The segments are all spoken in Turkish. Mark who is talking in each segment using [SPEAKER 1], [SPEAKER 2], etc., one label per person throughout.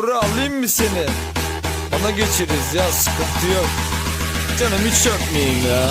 [SPEAKER 1] Yavru alayım mı seni? Bana geçiriz ya sıkıntı yok. Canım hiç öpmeyeyim ya.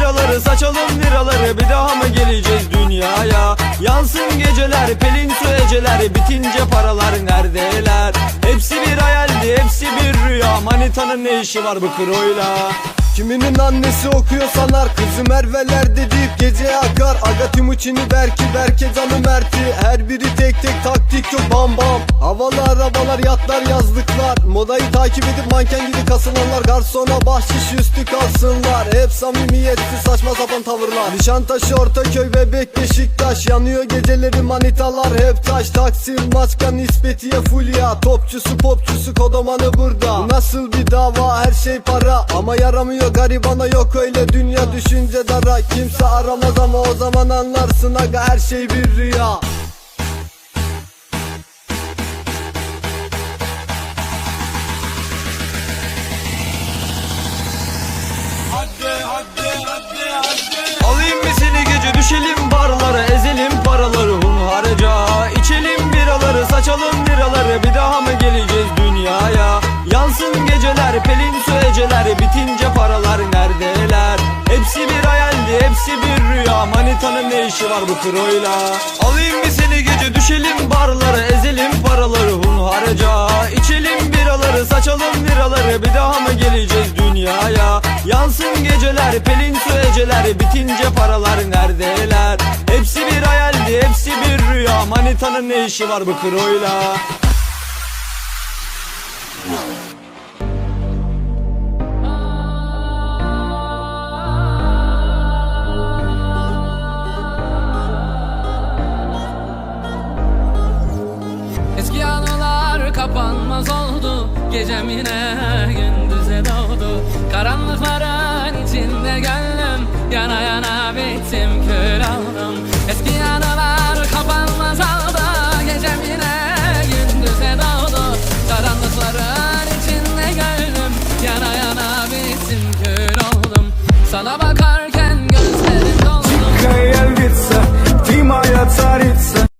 [SPEAKER 1] biraları saçalım liraları Bir daha mı geleceğiz dünyaya? Yansın geceler pelin su eceler Bitince paralar neredeler Hepsi bir hayaldi hepsi bir rüya. Manitanın ne işi var bu kroyla
[SPEAKER 2] Kiminin annesi okuyor sanar Kızı Merve'ler deyip gece akar. Aga Timuçin'i Berki Berke canı Mert'i. Her biri tek tek taktik yok bam bam. Havalı arabalar yatlar yazlıklar. Modayı takip edip manken gibi kasılanlar. Garsona bahşiş üstü kalsınlar. Hep samimiyetsiz saçma sapan tavırlar. Nişantaşı Ortaköy Bebek Beşiktaş. Yanıyor geceleri manitalar. Hep taş Taksim Maçka nispetiye fulya. Topçusu popçusu kodomanı burada. Bu nasıl bir dava? Her şey para. Ama yaramıyor garibana yok öyle. Dünya düşünce dara. Kimse aramaz ama o zaman anlarsın aga her şey bir rüya
[SPEAKER 1] saçalım liraları Bir daha mı geleceğiz dünyaya? Yansın geceler pelin su eceler Bitince paralar neredeler? Hepsi bir hayaldi hepsi bir rüya Manitanın ne işi var bu kroyla Alayım mı seni gece düşelim barlara Ezelim paraları hunharca. İçelim biraları saçalım liraları Bir daha mı geleceğiz dünyaya? Yansın geceler pelin su eceler Bitince paralar neredeler? Hepsi bir hayaldi hepsi bir Manitanın ne işi var bu kroyla
[SPEAKER 3] Eski anılar kapanmaz oldu Gecem yine gündüze doğdu. Karanlıkların içinde gönlüm Yana yana bittim Sanaba